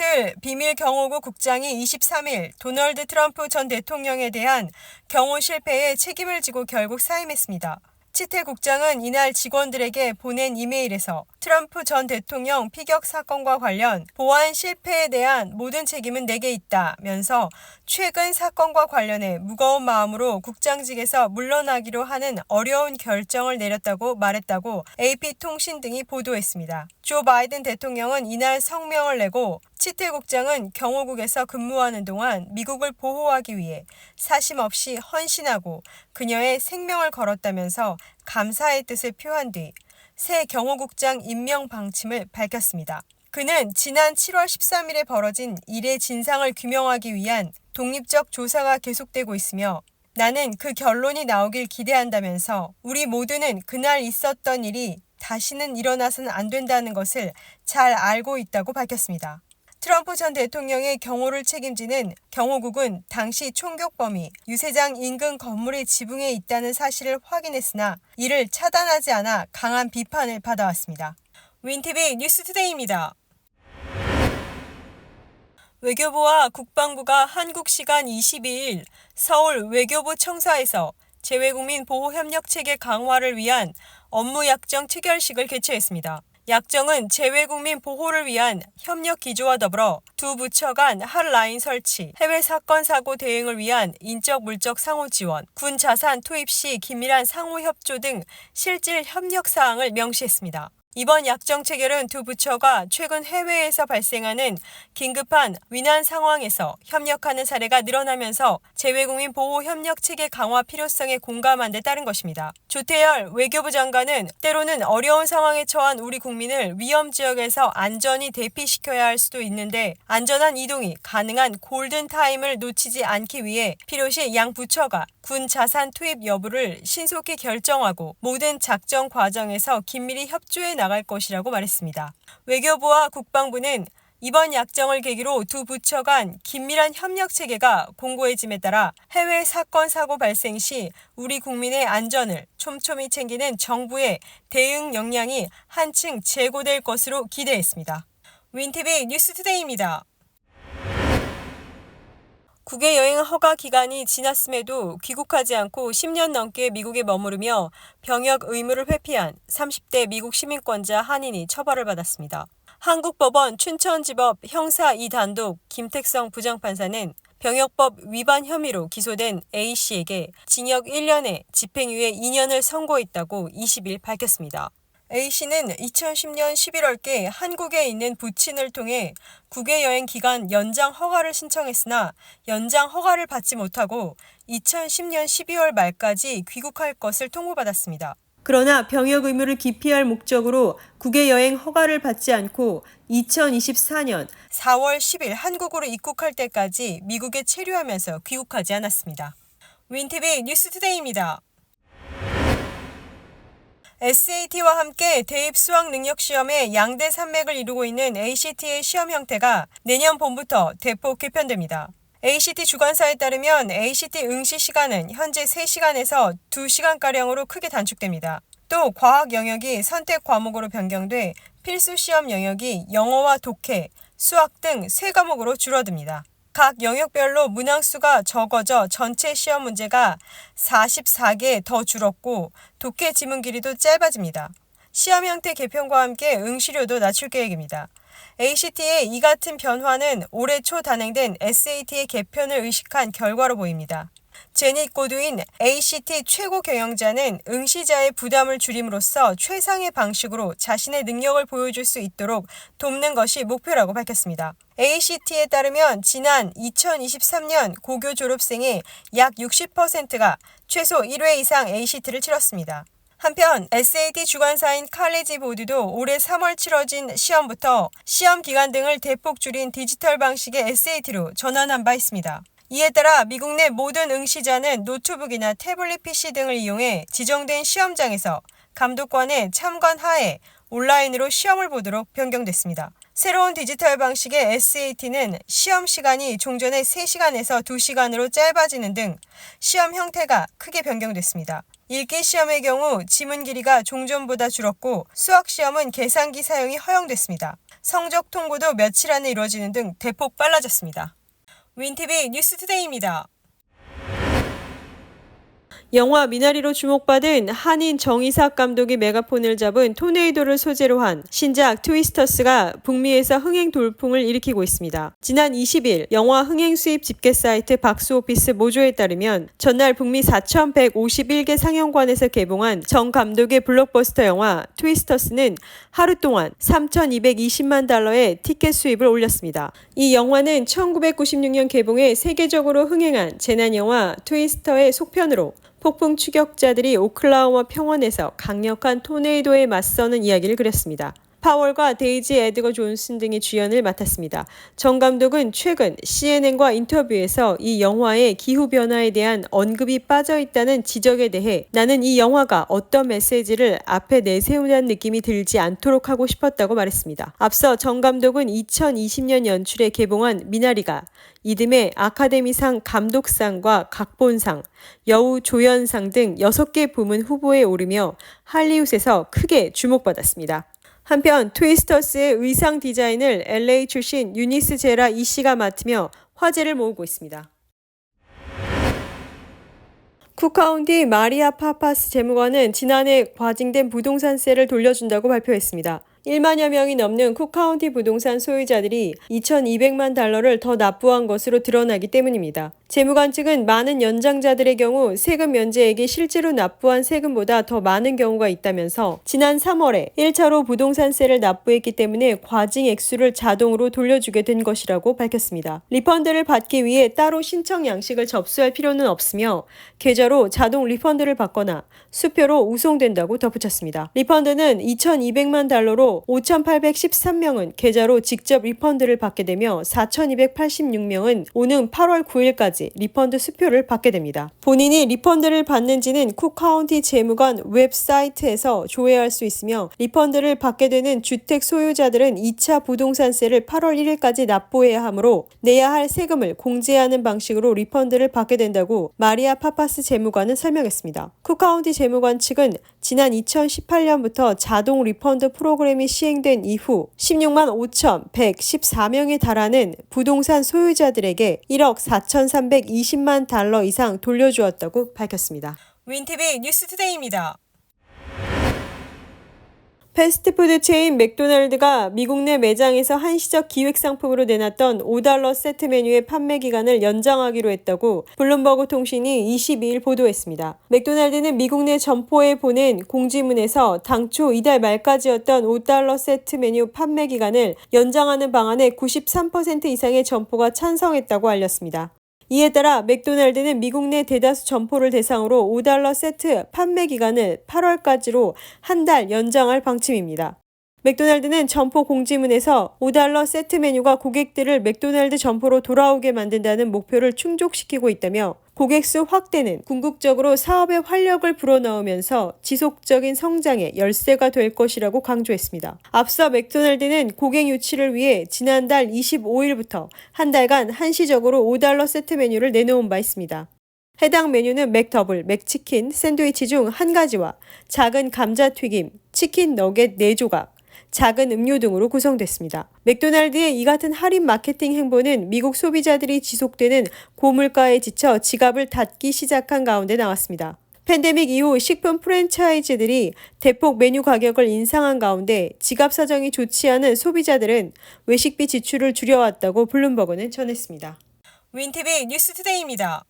이틀 비밀 경호국 국장이 23일 도널드 트럼프 전 대통령에 대한 경호 실패에 책임을 지고 결국 사임했습니다. 치태 국장은 이날 직원들에게 보낸 이메일에서 트럼프 전 대통령 피격 사건과 관련 보안 실패에 대한 모든 책임은 내게 있다면서 최근 사건과 관련해 무거운 마음으로 국장직에서 물러나기로 하는 어려운 결정을 내렸다고 말했다고 AP통신 등이 보도했습니다. 조 바이든 대통령은 이날 성명을 내고 치태 국장은 경호국에서 근무하는 동안 미국을 보호하기 위해 사심 없이 헌신하고 그녀의 생명을 걸었다면서 감사의 뜻을 표한 뒤 새 경호국장 임명 방침을 밝혔습니다. 그는 지난 7월 13일에 벌어진 일의 진상을 규명하기 위한 독립적 조사가 계속되고 있으며 나는 그 결론이 나오길 기대한다면서 우리 모두는 그날 있었던 일이 다시는 일어나서는 안 된다는 것을 잘 알고 있다고 밝혔습니다. 트럼프 전 대통령의 경호를 책임지는 경호국은 당시 총격범이 유세장 인근 건물의 지붕에 있다는 사실을 확인했으나 이를 차단하지 않아 강한 비판을 받아왔습니다. 윈티비 뉴스투데이입니다. 외교부와 국방부가 한국 시간 22일 서울 외교부 청사에서 재외국민 보호협력 체계 강화를 위한 업무 약정 체결식을 개최했습니다. 약정은 재외국민 보호를 위한 협력 기조와 더불어 두 부처 간 핫라인 설치, 해외 사건 사고 대응을 위한 인적 물적 상호 지원, 군 자산 투입 시 긴밀한 상호 협조 등 실질 협력 사항을 명시했습니다. 이번 약정 체결은 두 부처가 최근 해외에서 발생하는 긴급한 위난 상황에서 협력하는 사례가 늘어나면서 재외국민 보호 협력 체계 강화 필요성에 공감한 데 따른 것입니다. 조태열 외교부 장관은 때로는 어려운 상황에 처한 우리 국민을 위험 지역에서 안전히 대피시켜야 할 수도 있는데 안전한 이동이 가능한 골든 타임을 놓치지 않기 위해 필요시 양 부처가 군 자산 투입 여부를 신속히 결정하고 모든 작전 과정에서 긴밀히 협조해 나갈 것이라고 말했습니다. 외교부와 국방부는 이번 약정을 계기로 두 부처 간 긴밀한 협력 체계가 공고해짐에 따라 해외 사건 사고 발생 시 우리 국민의 안전을 촘촘히 챙기는 정부의 대응 역량이 한층 제고될 것으로 기대했습니다. 윈티비 뉴스투데이입니다. 국외 여행 허가 기간이 지났음에도 귀국하지 않고 10년 넘게 미국에 머무르며 병역 의무를 회피한 30대 미국 시민권자 한인이 처벌을 받았습니다. 한국법원 춘천지법 형사 2단독 김택성 부장판사는 병역법 위반 혐의로 기소된 A씨에게 징역 1년에 집행유예 2년을 선고했다고 20일 밝혔습니다. A씨는 2010년 11월께 한국에 있는 부친을 통해 국외 여행 기간 연장 허가를 신청했으나 연장 허가를 받지 못하고 2010년 12월 말까지 귀국할 것을 통보받았습니다. 그러나 병역 의무를 기피할 목적으로 국외 여행 허가를 받지 않고 2024년 4월 10일 한국으로 입국할 때까지 미국에 체류하면서 귀국하지 않았습니다. 윈티비 뉴스투데이입니다. SAT와 함께 대입 수학 능력 시험의 양대 산맥을 이루고 있는 ACT의 시험 형태가 내년 봄부터 대폭 개편됩니다. ACT 주관사에 따르면 ACT 응시 시간은 현재 3시간에서 2시간가량으로 크게 단축됩니다. 또 과학 영역이 선택 과목으로 변경돼 필수 시험 영역이 영어와 독해, 수학 등 세 과목으로 줄어듭니다. 각 영역별로 문항수가 적어져 전체 시험 문제가 44개 더 줄었고 독해 지문 길이도 짧아집니다. 시험 형태 개편과 함께 응시료도 낮출 계획입니다. ACT의 이 같은 변화는 올해 초 단행된 SAT의 개편을 의식한 결과로 보입니다. 제닛 고두인 ACT 최고 경영자는 응시자의 부담을 줄임으로써 최상의 방식으로 자신의 능력을 보여줄 수 있도록 돕는 것이 목표라고 밝혔습니다. ACT에 따르면 지난 2023년 고교 졸업생의 약 60%가 최소 1회 이상 ACT를 치렀습니다. 한편 SAT 주관사인 칼리지 보드도 올해 3월 치러진 시험부터 시험 기간 등을 대폭 줄인 디지털 방식의 SAT로 전환한 바 있습니다. 이에 따라 미국 내 모든 응시자는 노트북이나 태블릿 PC 등을 이용해 지정된 시험장에서 감독관의 참관 하에 온라인으로 시험을 보도록 변경됐습니다. 새로운 디지털 방식의 SAT는 시험 시간이 종전의 3시간에서 2시간으로 짧아지는 등 시험 형태가 크게 변경됐습니다. 읽기 시험의 경우 지문 길이가 종전보다 줄었고 수학 시험은 계산기 사용이 허용됐습니다. 성적 통보도 며칠 안에 이루어지는 등 대폭 빨라졌습니다. 윈티비 뉴스투데이입니다. 영화 미나리로 주목받은 한인 정의삭 감독이 메가폰을 잡은 토네이도를 소재로 한 신작 트위스터스가 북미에서 흥행 돌풍을 일으키고 있습니다. 지난 20일 영화 흥행 수입 집계 사이트 박스오피스 모조에 따르면 전날 북미 4,151개 상영관에서 개봉한 정 감독의 블록버스터 영화 트위스터스는 하루 동안 3,220만 달러의 티켓 수입을 올렸습니다. 이 영화는 1996년 개봉해 세계적으로 흥행한 재난 영화 트위스터의 속편으로 폭풍 추격자들이 오클라호마 평원에서 강력한 토네이도에 맞서는 이야기를 그렸습니다. 파월과 데이지 에드거 존슨 등이 주연을 맡았습니다. 정 감독은 최근 CNN과 인터뷰에서 이 영화의 기후변화에 대한 언급이 빠져 있다는 지적에 대해 나는 이 영화가 어떤 메시지를 앞에 내세우는 느낌이 들지 않도록 하고 싶었다고 말했습니다. 앞서 정 감독은 2020년 연출에 개봉한 미나리가 이듬해 아카데미상 감독상과 각본상, 여우 조연상 등 6개 부문 후보에 오르며 할리우드에서 크게 주목받았습니다. 한편 트위스터스의 의상 디자인을 LA 출신 유니스 제라 이 씨가 맡으며 화제를 모으고 있습니다. 쿠카운티 마리아 파파스 재무관은 지난해 과징된 부동산세를 돌려준다고 발표했습니다. 1만여 명이 넘는 쿡카운티 부동산 소유자들이 2,200만 달러를 더 납부한 것으로 드러나기 때문입니다. 재무관 측은 많은 연장자들의 경우 세금 면제액이 실제로 납부한 세금보다 더 많은 경우가 있다면서 지난 3월에 1차로 부동산세를 납부했기 때문에 과징 액수를 자동으로 돌려주게 된 것이라고 밝혔습니다. 리펀드를 받기 위해 따로 신청 양식을 접수할 필요는 없으며 계좌로 자동 리펀드를 받거나 수표로 우송된다고 덧붙였습니다. 리펀드는 2,200만 달러로 5,813명은 계좌로 직접 리펀드를 받게 되며 4,286명은 오는 8월 9일까지 리펀드 수표를 받게 됩니다. 본인이 리펀드를 받는지는 쿡카운티 재무관 웹사이트에서 조회할 수 있으며 리펀드를 받게 되는 주택 소유자들은 2차 부동산세를 8월 1일까지 납부해야 하므로 내야 할 세금을 공제하는 방식으로 리펀드를 받게 된다고 마리아 파파스 재무관은 설명했습니다. 쿡카운티 재무관 측은 지난 2018년부터 자동 리펀드 프로그램이 시행된 이후 16만 5,114명에 달하는 부동산 소유자들에게 1억 4,320만 달러 이상 돌려주었다고 밝혔습니다. 윈티비 뉴스투데이입니다. 패스트푸드 체인 맥도날드가 미국 내 매장에서 한시적 기획 상품으로 내놨던 5달러 세트 메뉴의 판매 기간을 연장하기로 했다고 블룸버그 통신이 22일 보도했습니다. 맥도날드는 미국 내 점포에 보낸 공지문에서 당초 이달 말까지였던 5달러 세트 메뉴 판매 기간을 연장하는 방안에 93% 이상의 점포가 찬성했다고 알렸습니다. 이에 따라 맥도날드는 미국 내 대다수 점포를 대상으로 5달러 세트 판매 기간을 8월까지로 한 달 연장할 방침입니다. 맥도날드는 점포 공지문에서 5달러 세트 메뉴가 고객들을 맥도날드 점포로 돌아오게 만든다는 목표를 충족시키고 있다며 고객 수 확대는 궁극적으로 사업에 활력을 불어넣으면서 지속적인 성장의 열쇠가 될 것이라고 강조했습니다. 앞서 맥도날드는 고객 유치를 위해 지난달 25일부터 한 달간 한시적으로 5달러 세트 메뉴를 내놓은 바 있습니다. 해당 메뉴는 맥더블, 맥치킨, 샌드위치 중 한 가지와 작은 감자튀김, 치킨 너겟 4조각, 작은 음료 등으로 구성됐습니다. 맥도날드의 이 같은 할인 마케팅 행보는 미국 소비자들이 지속되는 고물가에 지쳐 지갑을 닫기 시작한 가운데 나왔습니다. 팬데믹 이후 식품 프랜차이즈들이 대폭 메뉴 가격을 인상한 가운데 지갑 사정이 좋지 않은 소비자들은 외식비 지출을 줄여왔다고 블룸버그는 전했습니다. 윈티비 뉴스투데이입니다.